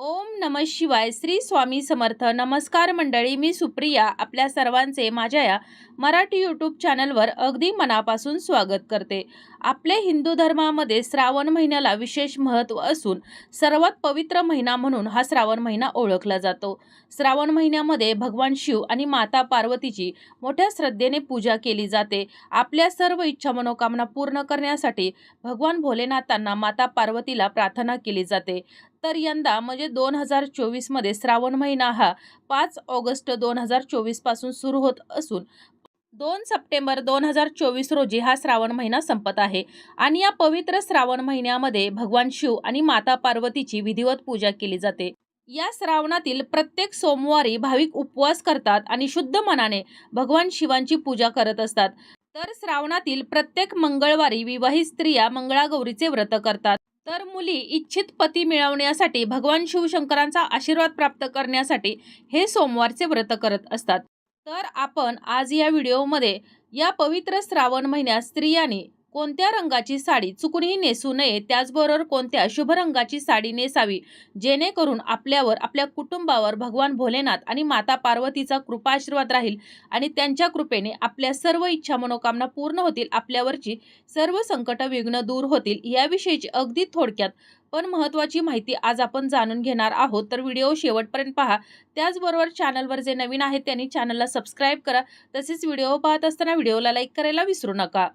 ओम नम शिवाय. श्री स्वामी समर्थ. नमस्कार मंडळी मी सुप्रिया. आपल्या सर्वांचे माझ्या या मराठी यूट्यूब चॅनलवर अगदी मनापासून स्वागत करते. आपले हिंदू धर्मामध्ये श्रावण महिन्याला विशेष महत्त्व असून सर्वात पवित्र महिना म्हणून हा श्रावण महिना ओळखला जातो. श्रावण महिन्यामध्ये भगवान शिव आणि माता पार्वतीची मोठ्या श्रद्धेने पूजा केली जाते. आपल्या सर्व इच्छा मनोकामना पूर्ण करण्यासाठी भगवान भोलेनाथांना माता पार्वतीला प्रार्थना केली जाते. तर यंदा म्हणजे दोन हजार चोवीसमध्ये श्रावण महिना हा पाच ऑगस्ट दोन हजार चोवीसपासून सुरू होत असून दोन सप्टेंबर दोन हजार चोवीस रोजी हा श्रावण महिना संपत आहे. आणि या पवित्र श्रावण महिन्यामध्ये भगवान शिव आणि माता पार्वतीची विधिवत पूजा केली जाते. या श्रावणातील प्रत्येक सोमवारी भाविक उपवास करतात आणि शुद्ध मनाने भगवान शिवांची पूजा करत असतात. तर श्रावणातील प्रत्येक मंगळवारी विवाहित स्त्रिया मंगळागौरीचे व्रत करतात. तर मुली इच्छित पती मिळवण्यासाठी भगवान शिवशंकरांचा आशीर्वाद प्राप्त करण्यासाठी हे सोमवारचे व्रत करत असतात. तर आपण आज या व्हिडिओमध्ये या पवित्र श्रावण महिन्यात स्त्रियांनी कोणत्या रंगाची साडी चुकूनही नेसू नये त्याचबरोबर कोणत्या शुभ रंगाची साडी नेसावी जेणेकरून आपल्यावर आपल्या कुटुंबावर भगवान भोलेनाथ आणि माता पार्वतीचा कृपा आशीर्वाद राहील आणि त्यांच्या कृपेने आपल्या सर्व इच्छा मनोकामना पूर्ण होतील आपल्यावरची सर्व संकट विघ्न दूर होतील याविषयीची अगदी थोडक्यात पण महत्त्वाची माहिती आज आपण जाणून घेणार आहोत. तर व्हिडिओ शेवटपर्यंत पहा. त्याचबरोबर चॅनलवर जे नवीन आहेत त्यांनी चॅनलला सबस्क्राईब करा. तसेच व्हिडिओ पाहत असताना व्हिडिओला लाईक करायला विसरू नका.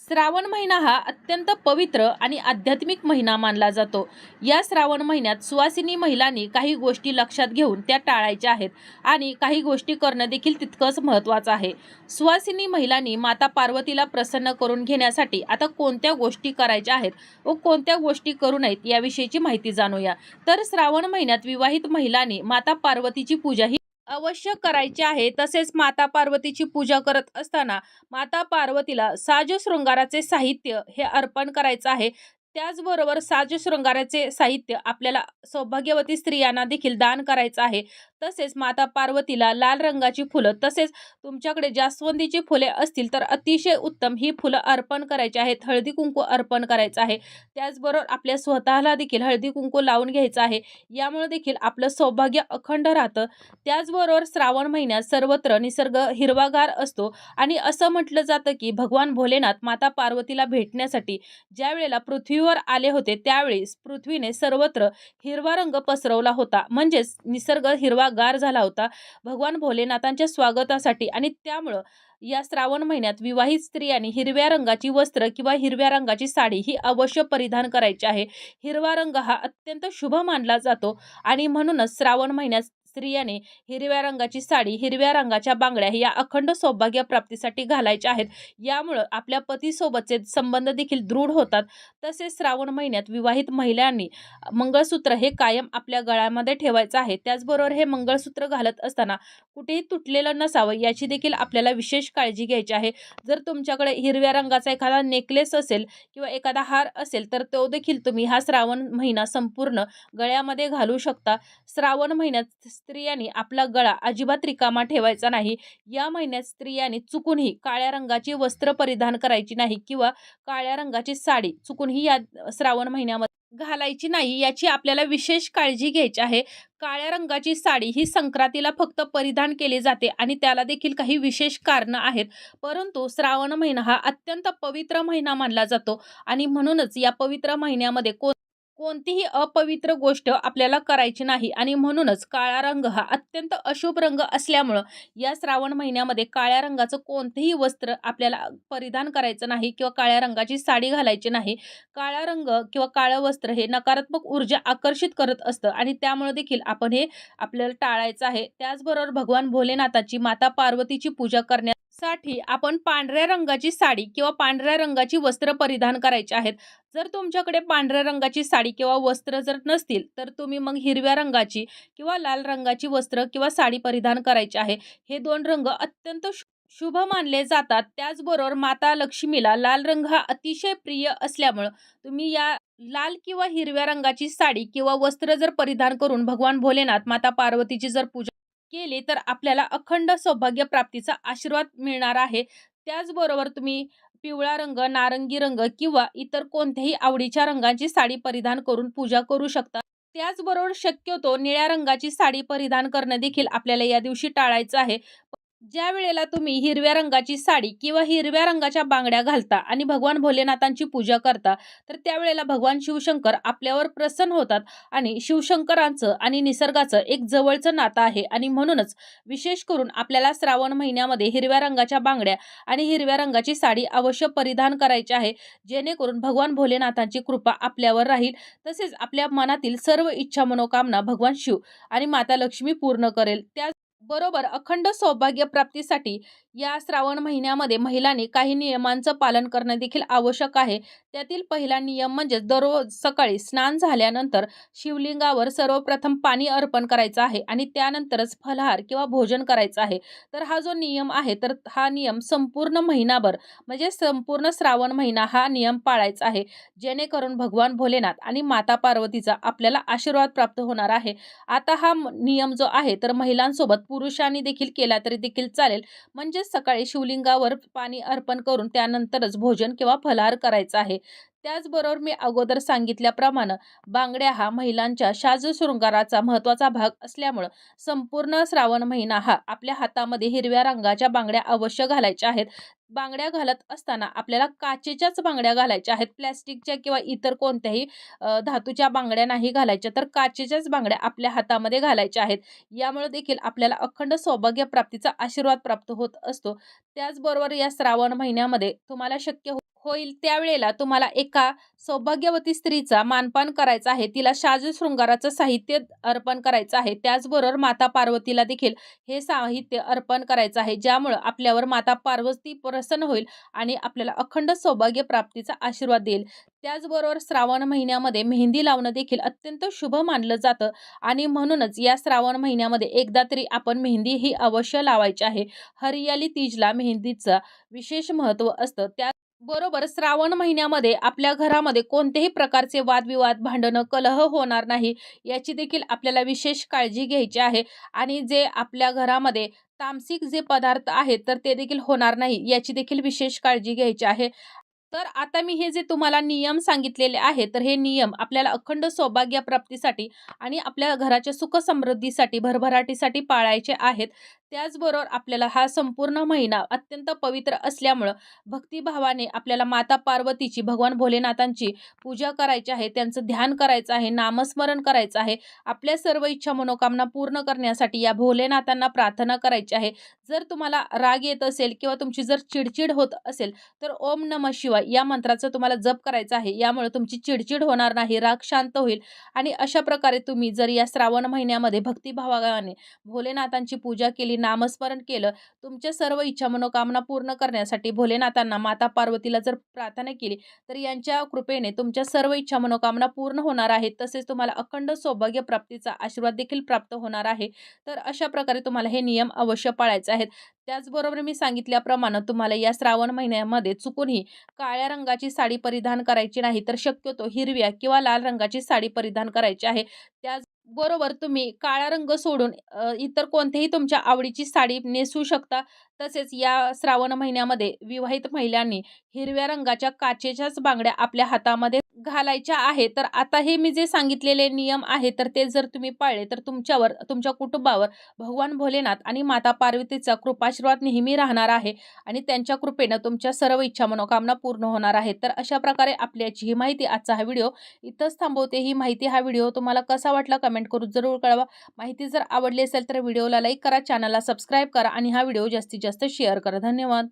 श्रावण महिना हा अत्यंत पवित्र आणि आध्यात्मिक महिना मानला जातो. या श्रावण महिन्यात सुवासिनी महिलांनी काही गोष्टी लक्षात घेऊन त्या टाळायच्या आहेत आणि काही गोष्टी करणं देखील तितकंच महत्त्वाचं आहे. सुवासिनी महिलांनी माता पार्वतीला प्रसन्न करून घेण्यासाठी आता कोणत्या गोष्टी करायच्या आहेत व कोणत्या गोष्टी करू नयेत याविषयीची माहिती जाणूया. तर श्रावण महिन्यात विवाहित महिलांनी माता पार्वतीची पूजा ही अवश्य करायचे आहे. तसेच माता पार्वतीची पूजा करत असताना माता पार्वतीला साज शृंगाराचे साहित्य हे अर्पण करायचं आहे. त्याचबरोबर साज शृंगाराचे साहित्य आपल्याला सौभाग्यवती स्त्रियांना देखील दान करायचं आहे. तसेच माता पार्वतीला लाल रंगाची फुलं तसेच तुमच्याकडे जास्वंदीची फुले असतील तर अतिशय उत्तम ही फुलं अर्पण करायची आहेत. हळदी कुंकू अर्पण करायचं आहे. त्याचबरोबर आपल्या स्वतःला देखील हळदी कुंकू लावून घ्यायचं आहे. यामुळे देखील आपलं सौभाग्य अखंड राहतं. त्याचबरोबर श्रावण महिन्यात सर्वत्र निसर्ग हिरवागार असतो आणि असं म्हटलं जातं की भगवान भोलेनाथ माता पार्वतीला भेटण्यासाठी ज्या वेळेला पृथ्वी पृथ्वीवर आले होते त्यावेळी पृथ्वीने सर्वत्र हिरवा रंग पसरवला होता. म्हणजेच निसर्ग हिरवागार झाला होता. भगवान भोलेनाथांच्या स्वागतासाठी आणि त्यामुळं या श्रावण महिन्यात विवाहित स्त्रियांनी हिरव्या रंगाची वस्त्र किंवा हिरव्या रंगाची साडी ही अवश्य परिधान करायची आहे. हिरवा रंग हा अत्यंत शुभ मानला जातो आणि म्हणूनच श्रावण महिन्यात स्त्रियाने हिरव्या रंगाची साडी हिरव्या रंगाच्या बांगड्या या अखंड सौभाग्य प्राप्तीसाठी घालायच्या आहेत. यामुळं आपल्या पतीसोबतचे संबंध देखील दृढ होतात. तसेच श्रावण महिन्यात विवाहित महिलांनी मंगळसूत्र हे कायम आपल्या गळ्यामध्ये ठेवायचं आहे. त्याचबरोबर हे मंगळसूत्र घालत असताना कुठेही तुटलेलं नसावं याची देखील आपल्याला विशेष काळजी घ्यायची आहे. जर तुमच्याकडे हिरव्या रंगाचा एखादा नेकलेस असेल किंवा एखादा हार असेल तर तो देखील तुम्ही हा श्रावण महिना संपूर्ण गळ्यामध्ये घालू शकता. श्रावण महिन्यात स्त्रियांनी आपला गळा अजिबात रिकामा ठेवायचा नाही. या महिन्यात स्त्रियांनी चुकूनही काळ्या रंगाची वस्त्र परिधान करायची नाही किंवा काळ्या रंगाची साडी चुकूनही या श्रावण महिन्यामध्ये घालायची नाही याची आपल्याला विशेष काळजी घ्यायची आहे. काळ्या रंगाची साडी ही संक्रांतीला फक्त परिधान केली जाते आणि त्याला देखील काही विशेष कारणं आहेत. परंतु श्रावण महिना हा अत्यंत पवित्र महिना मानला जातो आणि म्हणूनच या पवित्र महिन्यामध्ये को कोणतीही अपवित्र गोष्ट आपल्याला करायची नाही आणि म्हणूनच काळा रंग हा अत्यंत अशुभ रंग असल्यामुळं या श्रावण महिन्यामध्ये काळ्या रंगाचं कोणतेही वस्त्र आपल्याला परिधान करायचं नाही किंवा काळ्या रंगाची साडी घालायची नाही. काळा रंग किंवा काळं वस्त्र हे नकारात्मक ऊर्जा आकर्षित करत असतं आणि त्यामुळे देखील आपण हे आपल्याला टाळायचं आहे. त्याचबरोबर भगवान भोलेनाथाची माता पार्वतीची पूजा करण्यात साठी आपण पांढऱ्या रंगाची साडी किंवा पांढऱ्या रंगाची वस्त्र परिधान करायची आहेत. जर तुमच्याकडे पांढऱ्या रंगाची साडी किंवा वस्त्र जर नसतील तर तुम्ही मग हिरव्या रंगाची किंवा लाल रंगाची वस्त्र किंवा साडी परिधान करायची आहे. हे दोन रंग अत्यंत शुभ मानले जातात. त्याचबरोबर माता लक्ष्मीला लाल रंग हा अतिशय प्रिय असल्यामुळं तुम्ही या लाल किंवा हिरव्या रंगाची साडी किंवा वस्त्र जर परिधान करून भगवान भोलेनाथ माता पार्वतीची जर पूजा केले तर आपल्याला अखंड सौभाग्य प्राप्तीचा आशीर्वाद मिळणार आहे. त्याचबरोबर तुम्ही पिवळा रंग नारंगी रंग किंवा इतर कोणत्याही आवडीच्या रंगाची साडी परिधान करून पूजा करू शकता. त्याचबरोबर शक्यतो निळ्या रंगाची साडी परिधान करणं देखील आपल्याला या दिवशी टाळायचं आहे. ज्या वेळेला तुम्ही हिरव्या रंगाची साडी किंवा हिरव्या रंगाच्या बांगड्या घालता आणि भगवान भोलेनाथांची पूजा करता तर त्यावेळेला भगवान शिवशंकर आपल्यावर प्रसन्न होतात आणि शिवशंकरांचं आणि निसर्गाचं एक जवळचं नातं आहे. आणि म्हणूनच विशेष करून आपल्याला श्रावण महिन्यामध्ये हिरव्या रंगाच्या बांगड्या आणि हिरव्या रंगाची साडी अवश्य परिधान करायची आहे. जेणेकरून भगवान भोलेनाथांची कृपा आपल्यावर राहील. तसेच आपल्या मनातील सर्व इच्छा मनोकामना भगवान शिव आणि माता लक्ष्मी पूर्ण करेल. त्या बरोबर अखंड सौभाग्य प्राप्तीसाठी या श्रावण महिन्यामध्ये महिलांनी काही नियमांचं पालन करणं देखील आवश्यक आहे. त्यातील पहिला नियम म्हणजे दररोज सकाळी स्नान झाल्यानंतर शिवलिंगावर सर्वप्रथम पाणी अर्पण करायचं आहे आणि त्यानंतरच फलाहार किंवा भोजन करायचं आहे. तर हा जो नियम आहे तर हा नियम संपूर्ण महिनाभर म्हणजे संपूर्ण श्रावण महिना हा नियम पाळायचा आहे. जेणेकरून भगवान भोलेनाथ आणि माता पार्वतीचा आपल्याला आशीर्वाद प्राप्त होणार आहे. आता हा नियम जो आहे तर महिलांसोबत पुरुषांनी देखील केला तरी देखील चालेल. म्हणजेच सकाळी शिवलिंगावर पाणी अर्पण करून त्यानंतरच भोजन किंवा फलाहार करायचा आहे. त्याचबरोबर मी अगोदर सांगितल्याप्रमाणे बांगड्या हा महिलांच्या साज शृंगाराचा महत्त्वाचा भाग असल्यामुळं संपूर्ण श्रावण महिना हा आपल्या हातामध्ये हिरव्या रंगाच्या बांगड्या अवश्य घालायच्या आहेत. बांगड्या घालत असताना आपल्याला काचेच्याच बांगड्या घालायच्या आहेत. प्लॅस्टिकच्या किंवा इतर कोणत्याही धातूच्या बांगड्या नाही घालायच्या तर काचेच्याच बांगड्या आपल्या हातामध्ये घालायच्या आहेत. यामुळे देखील आपल्याला अखंड सौभाग्य प्राप्तीचा आशीर्वाद प्राप्त होत असतो. त्याचबरोबर या श्रावण महिन्यामध्ये तुम्हाला शक्य हो- होईल त्यावेळेला तुम्हाला एका सौभाग्यवती स्त्रीचा मानपान करायचा आहे. तिला शाजू शृंगाराचं साहित्य अर्पण करायचं आहे. त्याचबरोबर माता पार्वतीला देखील हे साहित्य अर्पण करायचं आहे ज्यामुळं आपल्यावर माता पार्वती प्रसन्न होईल आणि आपल्याला अखंड सौभाग्य प्राप्तीचा आशीर्वाद देईल. त्याचबरोबर श्रावण महिन्यामध्ये मेहंदी लावणं देखील अत्यंत शुभ मानलं जातं आणि म्हणूनच या श्रावण महिन्यामध्ये एकदा तरी आपण मेहंदी ही अवश्य लावायची आहे. हरियाली तीजला मेहंदीचं विशेष महत्त्व असतं. त्या बरोबर श्रावण महिन्यामध्ये आपल्या घरामध्ये कोणत्याही प्रकारचे वादविवाद भांडणं कलह होणार नाही याची देखील आपल्याला विशेष काळजी घ्यायची आहे. आणि जे आपल्या घरामध्ये तामसिक जे पदार्थ आहेत तर ते देखील होणार नाही याची देखील विशेष काळजी घ्यायची आहे. तर आता मी हे जे तुम्हाला नियम सांगितलेले आहे तर हे नियम आपल्याला अखंड सौभाग्य प्राप्तीसाठी आणि आपल्या घराच्या सुख समृद्धीसाठी भरभराटीसाठी पाळायचे आहेत. त्याचबरोबर आपल्याला हा संपूर्ण महिना अत्यंत पवित्र असल्यामुळं भक्तिभावाने आपल्याला माता पार्वतीची भगवान भोलेनाथांची पूजा करायची आहे त्यांचं ध्यान करायचं आहे नामस्मरण करायचं आहे. आपल्या सर्व इच्छा मनोकामना पूर्ण करण्यासाठी या भोलेनाथांना प्रार्थना करायची आहे. जर तुम्हाला राग येत असेल किंवा तुमची जर चिडचिड होत असेल तर ओम नम शिवाय या मंत्राचा तुम्हाला जप करायचा आहे यामुळे तुमची चिडचिड होणार नाही राग शांत होईल. आणि अशा प्रकारे तुम्ही जर या श्रावण महिन्यामध्ये भक्तिभावाने भोलेनाथांची पूजा केली नामस्मरण केलं तुमच्या सर्व इच्छा मनोकामना पूर्ण करण्यासाठी भोलेनाथांना माता पार्वतीला जर प्रार्थना केली तर यांच्या कृपेने तुमच्या सर्व इच्छा मनोकामना पूर्ण होणार आहेत तसेच तुम्हाला अखंड सौभाग्य प्राप्तीचा आशीर्वाद देखील प्राप्त होणार आहे. तर अशा प्रकारे तुम्हाला हे नियम अवश्य पाळायचे आहेत. त्याचबरोबर मी सांगितल्याप्रमाणे तुम्हाला या श्रावण महिन्यामध्ये चुकूनही काळ्या रंगाची साडी परिधान करायची नाही तर शक्यतो हिरव्या किंवा लाल रंगाची साडी परिधान करायची आहे. त्याचबरोबर तुम्ही काळा रंग सोडून इतर कोणतेही तुमच्या आवडीची साडी नेसू शकता. तसेच या श्रावण महिन्यामध्ये विवाहित महिलांनी हिरव्या रंगाच्या काचेच्याच बांगड्या आपल्या हातामध्ये घालायच्या आहे. तर आता हे मी जे सांगितलेले नियम आहे तर ते जर तुम्ही पाळले तर तुमच्यावर तुमच्या कुटुंबावर भगवान भोलेनाथ आणि माता पार्वतीचा कृपाशीर्वाद नेहमी राहणार आहे आणि त्यांच्या कृपेनं तुमच्या सर्व इच्छा मनोकामना पूर्ण होणार आहेत तर अशा प्रकारे आपल्याची ही माहिती आजचा हा व्हिडिओ इथंच थांबवते. ही माहिती हा व्हिडिओ तुम्हाला कसा वाटला कमेंट करून जरूर कळवा. माहिती जर आवडली असेल तर व्हिडिओला लाईक करा चॅनलला सबस्क्राईब करा आणि हा व्हिडिओ जास्तीत जास्त शेअर करा. धन्यवाद.